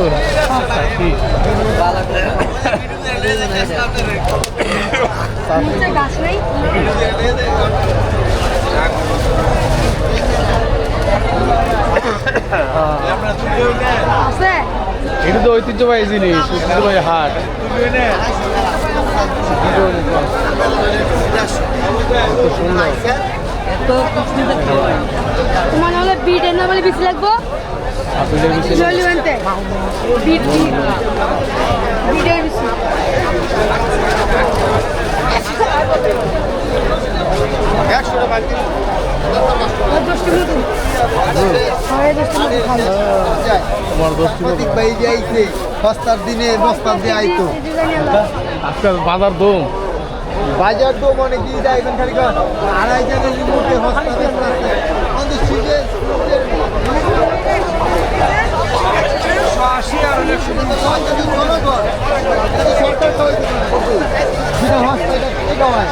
সত্তর এটা তো ঐতিহ্যবাহী জিনিস ঐতিহ্যবাহী হাট। সুন্দর তোমার হলে বিট এনে বলে বেশি লাগবো? তোমার ভাই যে আইছে সস্তার দিনে বস্তার দিয়ে আইতো। আজকাল বাজার দম। বাজার তো মানে কি যাইবেন খালি আড়াই জায়গায় হস্তা সরকার তো যেটা হস্তা এটা থেকে হয়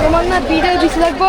তোমার না বিটের বেশি লাগবো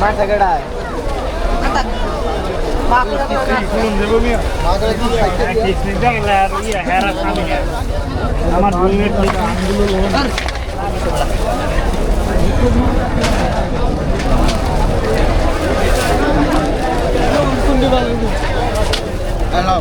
মাথা গড়ায় আমার বোনের আমগুলো হ্যালো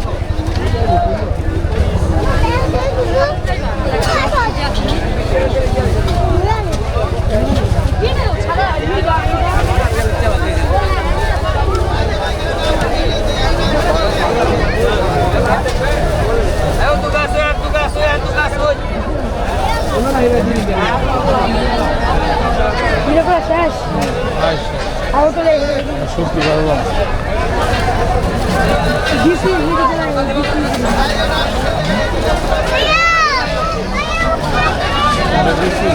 সত্যি পারলাম দিছি দিছি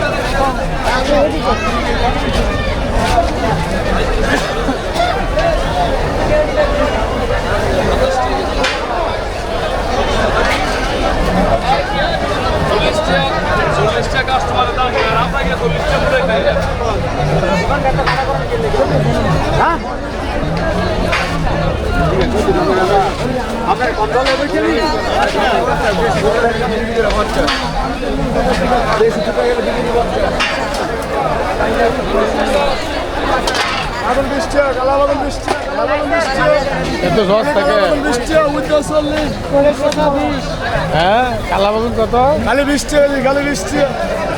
বাদল বৃষ্টি কালা বাদল বৃষ্টি কালা বাদল বৃষ্টি এত সস থাকে হ্যাঁ কালা বাগুন কত? খালি বৃষ্টি খালি বৃষ্টি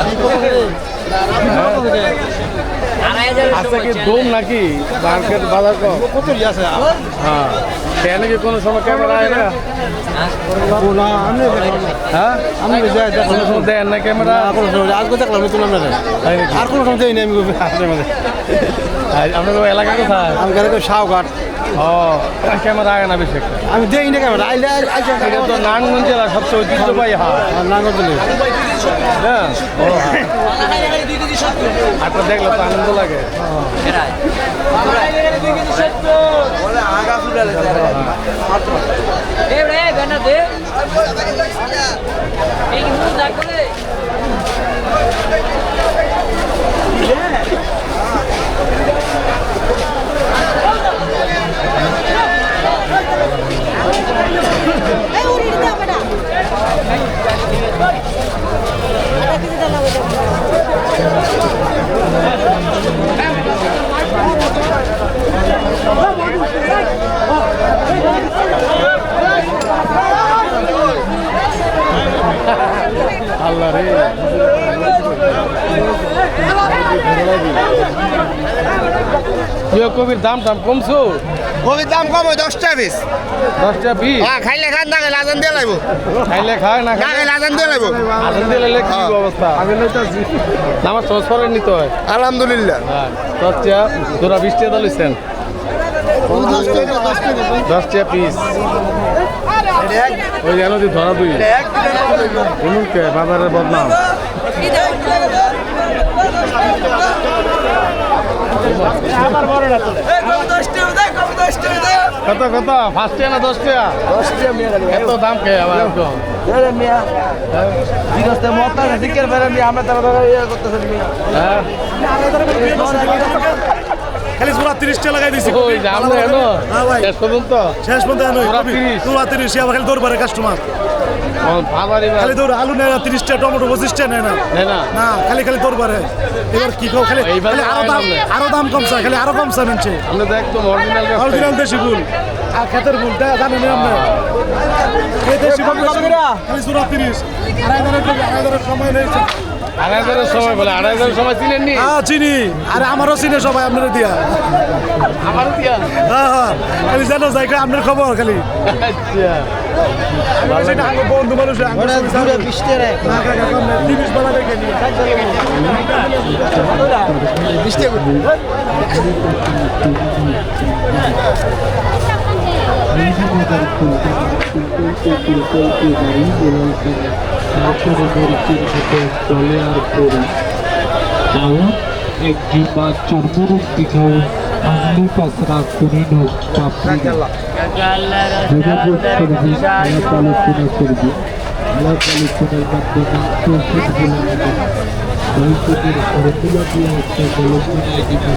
আমি কোনো না আর কোনো সময় দেয়নি আপনার এলাকা কোথায়? আমি আমি না ক্যামেরা জেলা সবচেয়ে ঐতিহ্যবাহী হাট। হ্যাঁ, হ্যাঁ। হাটটা দেখলে তো আনন্দ লাগে। এই কবির দাম টাম কমছো? কবির দাম কম দশটা পিস। দশটা বিশ হ্যাঁ খাইলে খান না খাইলে আজান দিয়ে লাগবো খাইলে খায় না খাইলে? আজান দিয়ে লাগবো আনন্দ দিলে কি অবস্থা? আমি লইতাছি সহজ করে নিতে হয় আলহামদুলিল্লাহ। হ্যাঁ দশটা তোরা বিশ টাকা লইছেন। দশ টাকা পিস। ওই জানো তুই ধরা বদনাম। কত কত? টাকা না দশ টাকা এত দাম কে আবার একদম হ্যাঁ। খালি চুলা তিরিশটা লাগাই দিছি ওই দাম এনো হ্যাঁ শেষ পর্যন্ত? শেষ পর্যন্ত 30 চুলা তিরিশ। আবার খালি দৌড় কাস্টমার খালি তোর আলু নেয় না তিরিশটা টমেটো পঁচিশটা নেয় না। নেই না? না খালি খালি তোর পারে এবার কি খাও খালি খালি আরও দাম। আরও দাম কমছে খালি আরও কমছে মেনছে। একদম অরিজিনাল অরিজিনাল দেশি ফুল আর খেতের ফুল তা জানেন না আমরা। এই দেশি ফুল খালি চুলা তিরিশ। আড়াই ধরে আড়াই ধরে সময় নিয়েছে আড়াই হাজারের সময় বলে আড়াই হাজারের সময় চিনেননি? হ্যাঁ চিনি। আরে আমারও চিনে সবাই আপনারা দিয়া। আমারও দিয়া? হ্যাঁ হ্যাঁ। খালি জানো যাই আপনার খবর খালি। আচ্ছা। বন্ধু মানুষ বৃষ্টি চলে আর পড়ি তাও একটি বা চর্মরূপ দিঘাও আঙ্গি পাসরা কুনি নোক পাপড়ি যোগাযোগ করবি আলাপ আলোচনা করবি আলাপ আলোচনার মাধ্যমে চৌষট বলে নেবেন বৈঠকের ফর্মুলা দিয়ে একটা গল্প নিয়ে দিবেন